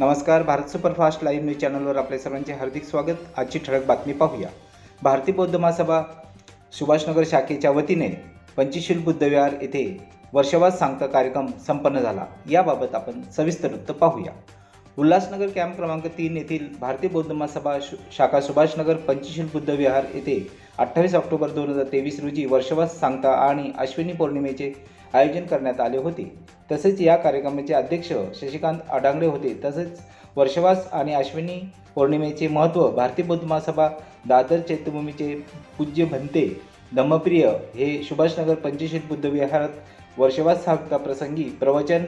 नमस्कार Bharat superfast live news चॅनलवर आपल्या सर्वांचे हार्दिक स्वागत. आजची ठळक बातमी पाहूया. भारतीय बौद्ध महासभा सुभाषनगर शाखेच्या वतीने पंचशील बुद्धविहार येथे वर्षवास सांगता कार्यक्रम संपन्न झाला. याबाबत आपण सविस्तर वृत्त पाहूया. उल्हासनगर कॅम्प क्रमांक तीन येथील भारतीय बौद्ध महासभा शु- शाखा सुभाषनगर पंचशील बुद्ध विहार येथे अठ्ठावीस ऑक्टोबर दोन हजार तेवीस रोजी वर्षवास सांगता आणि अश्विनी पौर्णिमेचे आयोजन करण्यात आले होते. तसेच या कार्यक्रमाचे अध्यक्ष शशिकांत अडांगरे होते. तसेच वर्षवास आणि अश्विनी पौर्णिमेचे महत्त्व भारतीय बौद्ध महासभा दादर चैत्यभूमीचे पूज्य भंते धम्मप्रिय हे सुभाषनगर पंचशील बुद्ध विहारात वर्षवास प्रसंगी प्रवचन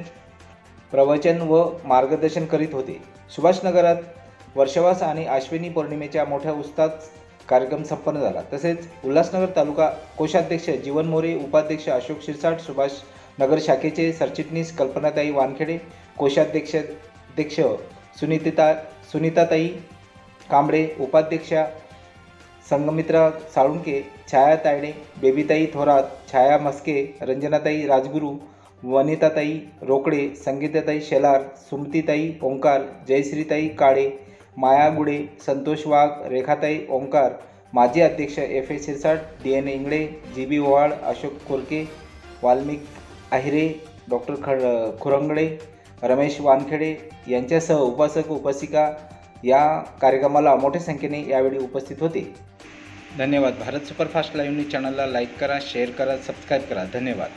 प्रवचन व मार्गदर्शन करीत होते. सुभाषनगरात वर्षवास आणि अश्विनी पौर्णिमेच्या मोठ्या उत्साहात कार्यक्रम संपन्न झाला. तसेच उल्हासनगर तालुका कोषाध्यक्ष जीवन मोरे उपाध्यक्ष अशोक शिरसाट सुभाष नगर शाखेचे सरचिटणीस कल्पनाताई वानखेडे कोषाध्यक्ष अध्यक्ष सुनीतिता सुनीताताई कांबळे उपाध्यक्षा संगमित्रा साळुंके छाया तायडे बेबीताई थोरात छाया मस्के रंजनाताई राजगुरू वनिताताई रोकडे संगीताताई शेलार सुमतीताई ओंकार जयश्रीताई काळे माया गुडे संतोष वाघ रेखाताई ओंकार माजी अध्यक्ष F A Shirsat D N Ingale G B Owal Ashok Kolke Valmik Ahire doctor ख खुरंगडे रमेश वानखेडे यांच्यासह उपासक उपासिका या कार्यक्रमाला मोठ्या संख्येने यावेळी उपस्थित होते. धन्यवाद. भारत सुपरफास्ट लाईव्ह न्यूज चॅनलला लाईक करा शेअर करा सबस्क्राईब करा. धन्यवाद.